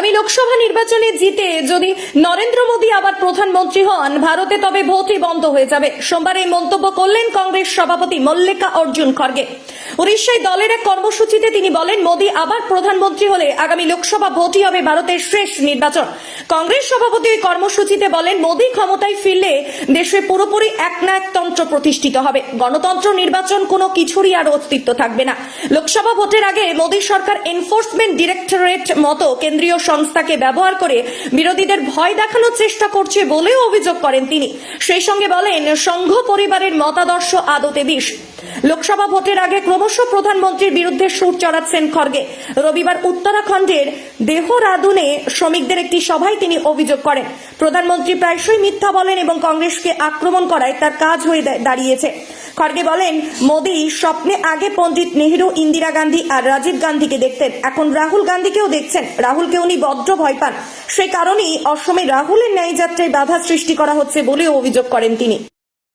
আগামী লোকসভা নির্বাচনে জিতে যদি নরেন্দ্র মোদী আবার প্রধানমন্ত্রী হন, ভারতে তবে ভোটই বন্ধ হয়ে যাবে। সোমবার এই মন্তব্য করলেন কংগ্রেস সভাপতি মল্লিকা অর্জুন খড়গে। উড়িষ্যায় দলের এক কর্মসূচিতে তিনি বলেন, মোদী আবার প্রধানমন্ত্রী হলে আগামী লোকসভা ভোটই হবে ভারতের শেষ নির্বাচন। কংগ্রেস সভাপতি ওই কর্মসূচিতে বলেন, মোদী ক্ষমতায় ফিরলে দেশে পুরোপুরি একনায়কতন্ত্র প্রতিষ্ঠিত হবে। গণতন্ত্র, নির্বাচন কোনো কিছুরই আর অস্তিত্ব থাকবে না। লোকসভা ভোটের আগে মোদী সরকার এনফোর্সমেন্ট ডিরেক্টরেট মতো কেন্দ্রীয় সংস্থাকে ব্যবহার করে বিরোধীদের ভয় দেখানোর চেষ্টা করছে বলেও অভিযোগ করেন তিনি। সেই সঙ্গে বলেন, সংঘ পরিবারের মতাদর্শ আদতে বিষ। লোকসভা ভোটের আগে ক্রমশ প্রধানমন্ত্রীর বিরুদ্ধে সুর চড়াচ্ছেন খড়গে। রবিবার উত্তরাখণ্ডের দেহরাদুনে শ্রমিকদের একটি সভায় তিনি অভিযোগ করেন। প্রধানমন্ত্রী প্রায়শই মিথ্যা বলেন এবং কংগ্রেসকে আক্রমণ করায় তার কাজ হয়ে দাঁড়িয়েছে। খড়গে বলেন, মোদী স্বপ্নে আগে পণ্ডিত নেহরু, ইন্দিরা গান্ধী আর রাজীব গান্ধীকে দেখতেন। এখন রাহুল গান্ধীকেও দেখছেন। রাহুলকে উনি বড্ড ভয় পান। সেই কারণেই অসমে রাহুলের ন্যায় যাত্রায় বাধা সৃষ্টি করা হচ্ছে বলেও অভিযোগ করেন তিনি।